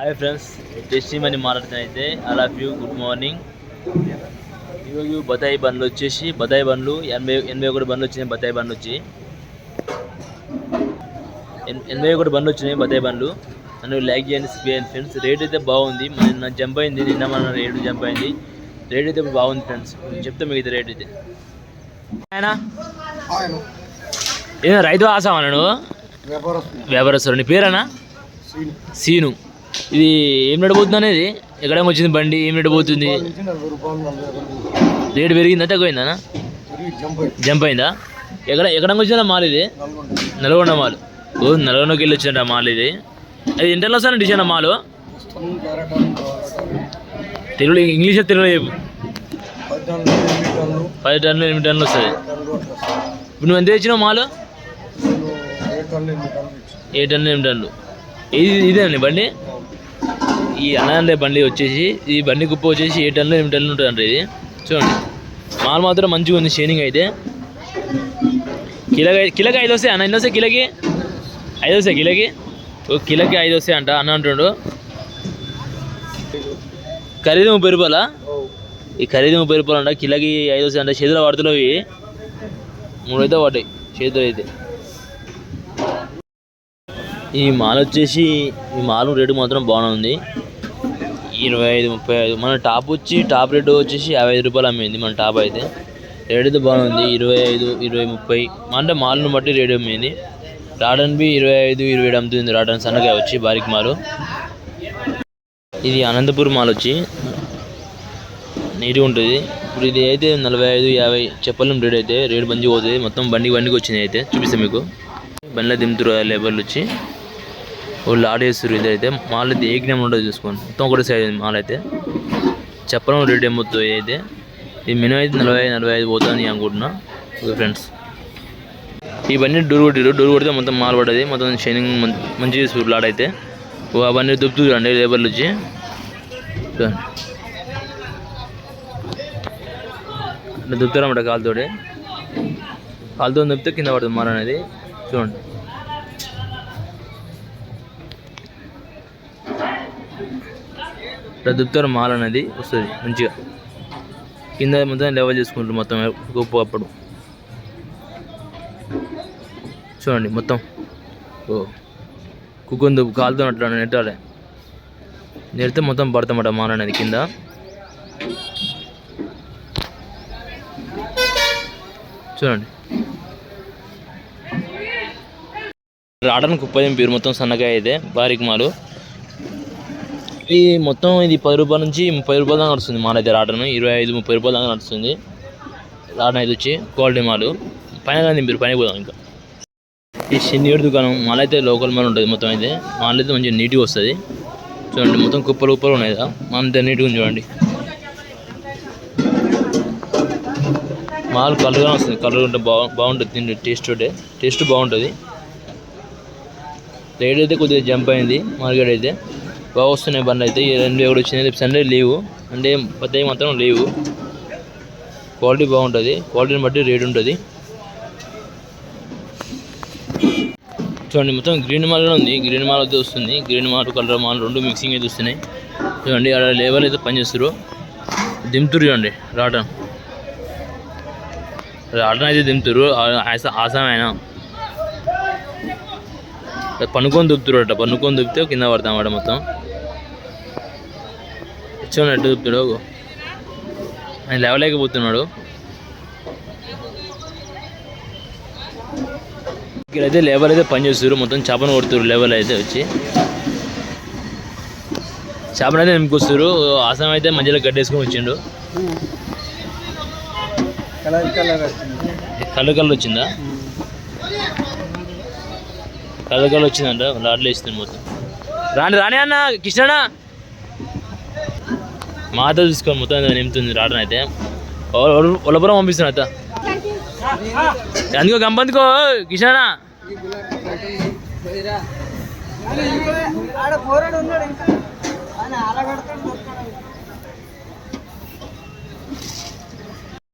Hi friends tasty మనీ మాట్లాడుతున్నా అయితే. I love you good morning ఈరోజు బతాయి బండ్లు వచ్చేసి బతాయి బండ్లు ఎనభై ఎనభై ఒకటి బండ్లు వచ్చినాయి బతాయి బండ్లు వచ్చి. ఎన్- ఎనభై ఒకటి బండ్లు వచ్చినాయి బతాయి బండ్లు. నన్ను లైక్ చేయండి చేయండి ఫ్రెండ్స్ రేట్ అయితే బాగుంది. నిన్న జంప్ అయింది నిన్న మన రేటు జంప్ అయింది. రేట్ అయితే బాగుంది ఫ్రెండ్స్ చెప్తా మీకు రేట్ అయితే. ఆయన ఆయన. ఏదో రైతు ఆసామా నువ్వు వ్యాపారస్తులు వ్యాపారస్తుడు. నీ పేరేనా? సీను. ఇది ఏం నడబోతుంది అనేది ఎక్కడ వచ్చింది బండి ఏం రూపాయలు రేటు పెరిగిందా తగ్గిపోయిందా తిరిగి జంప్ అయిందా? ఎక్కడ ఎక్కడ వచ్చిందా మాల్ ఇది? నల్గొండ మాల్. ఓ నల్గొండకి వెళ్ళి వచ్చిండ మాల్ ఇది. అది ఇంటర్లో వస్తాను డిజైన్ మాల్? తెలుగులో ఇంగ్లీష్ తెలుగులో చెప్పు. పది టన్నులు ఎనిమిది టన్నులు వస్తుంది. ఇప్పుడు నువ్వు ఎంత తెచ్చినావు మాల్? ఏ టన్నులు ఎనిమిది టన్నులు ఇది ఇదేనండి బండి? ఈ అన్నదండే బండి వచ్చేసి ఈ బండి కుప్ప వచ్చేసి ఏ టన్నులు ఎనిమిది టన్నులు ఉంటుందండి ఇది. చూడండి. మాల్ మాత్రం మంచిగా ఉంది షేనింగ్ అయితే. కిలోకి కిలోకి ఐదు వస్తాయి అన్న ఎన్ని వస్తాయి కిలోకి? ఐదు వస్తాయి కిలోకి? ఓ కిలోకి ఐదు వస్తాయి అంట అన్న అంటుండు. ఖరీదు ముప్పై రూపాయలా? ఈ ఖరీదు ముప్పై రూపాయలు అంట కిలోకి ఐదు వస్తాయి అంట చేతిలో పడుతున్నావు ఇవి. మూడు అయితే పడ్డాయి చేతులు అయితే. ఈ మాల్ వచ్చేసి ఈ మాల్ రేటు మాత్రం బాగానే ఉంది. ఇరవై ఐదు ముప్పై ఐదు. మన టాప్ వచ్చి టాప్ రేటు వచ్చేసి యాభై ఐదు రూపాయలు అమ్మింది మన టాప్ అయితే. రేట్ అయితే బాగుంది ఇరవై ఐదు ఇరవై ముప్పై. అంటే మాల్ను బట్టి రేట్ అమ్మింది. రాడన్ బి ఇరవై ఐదు ఇరవై ఏడు అమ్ముతుంది రాడన్ సన్నగా వచ్చి బారిక్ మాలు. ఇది అనంతపూర్ మాల్ వచ్చి నీట్గా ఉంటుంది. ఇప్పుడు ఇది అయితే నలభై ఐదు యాభై చెప్పలేం రేట్ అయితే. రేట్ మంచిగా పోతుంది మొత్తం బండికి బండికి వచ్చింది అయితే. చూపిస్తాను మీకు. బండిలో దింపుతురు లేబర్లు వచ్చి. వాళ్ళు ఆడేస్తారు ఇదైతే మాల్ అయితే ఏ జ్ఞానం ఉండదు చూసుకోండి. మొత్తం ఒకటి సైజ్ మాల్ అయితే. చెప్పడం రేట్ ఏమవుతుంది అయితే ఇది మినిమం అయితే నలభై నలభై ఐదు పోతుందని అనుకుంటున్నా. ఓకే ఫ్రెండ్స్ ఈ డోర్ కొట్టిరు డోర్ కొడితే మొత్తం మాల్ పడ్డది. మొత్తం షైనింగ్ మంచిగా చూడు లాడైతే ఓ ఆ బండి దుబ్బుతూ చూడండి లేబర్లు వచ్చి. చూడండి. అట్లా దుబ్బుతారన్నమాట కాలుతోటి. కాలుతో దుబ్బితే కింద పడుతుంది మాల్ అనేది. చూడండి. ఇట్లా దుబ్బుతారు మాల్ అనేది వస్తుంది మంచిగా. కింద మొత్తం లెవెల్ చేసుకుంటారు మొత్తం గొప్ప అప్పుడు. చూడండి మొత్తం. ఓ. కుక్కుందు కాలుతో అట్లా నెట్టాలి. నెడితే మొత్తం పడతామట మాల్ అనేది కింద. చూడండి. రావడానికి కుప్ప పేరు మొత్తం సన్నగా అయితే బారిక్ మాలు. ఇది మొత్తం ఇది పది రూపాయల నుంచి ముప్పై రూపాయల దాకా నడుస్తుంది మాల్ అయితే రావడం ఇరవై ఐదు ముప్పై రూపాయల దాకా నడుస్తుంది. రావడం అయితే వచ్చి క్వాలిటీ మాలు. పైన కానీ మీరు పైన పోదాం ఇంకా. ఈ షెన్నిగడ్ దుకాణం మాల్ అయితే లోకల్ మాల్ ఉంటుంది మొత్తం అయితే. మాల్ అయితే మంచిగా నీట్గా వస్తుంది. చూడండి మొత్తం కుప్పలు కుప్పలు ఉన్నాయి కదా. అంత నీట్గా చూడండి. మాల్ కలర్గా వస్తుంది. కలర్ ఉంటే బాగు బాగుంటుంది తిండి టేస్ట్ ఉంటే టేస్ట్ బాగుంటుంది. రేట్ అయితే కొద్దిగా జంప్ అయింది. మార్కెట్ అయితే. బాగా వస్తున్నాయి బండ్లు అయితే. ఈ రెండు కూడా వచ్చినాయి రేపు సండే లీవు. అంటే పెద్దవి మాత్రం లీవు. క్వాలిటీ బాగుంటుంది. క్వాలిటీని బట్టి రేట్ ఉంటుంది. చూడండి మొత్తం గ్రీన్ మాల్ కూడా ఉంది. గ్రీన్ మాల్ అయితే వస్తుంది. గ్రీన్ మాల్ కలర్ మాల్ రెండు మిక్సింగ్ అయితే వస్తున్నాయి. చూడండి అక్కడ లేబర్ అయితే పనిచేస్తారు దింపుతురు చూడండి రాటన్ రాటన్ అయితే దింపుతురు ఆసాం ఆయన. పనుకొని దుప్పుతాడట పనుకొని దుప్పితే కింద పడతామాట మొత్తం. చూడండి ఎట్టు దుప్పుతాడు ఆయన లేవలేకపోతున్నాడు. ఇక్కడైతే లేబర్ అయితే పని చేస్తారు మొత్తం చేపను కొడుతారు లేబర్ అయితే వచ్చి. చేపను అయితే నింపుకొస్తారు ఆసాం అయితే మధ్యలో గడ్డేసుకొని వచ్చిండు. కలర్ కలర్ వచ్చింది? కళ్ళు వచ్చిందంట లాడ్లు వేస్తుంది మొత్తం రాని రాని అన్న కృష్ణ మాత చూసుకొని మొత్తం నింపుతుంది రావడం అయితే ఒలపురం పంపిస్తున్నా అత్త. అందుకో గంపందుకో కిషణ ఆడ పోరాడు ఉన్నాడు ఇంకా.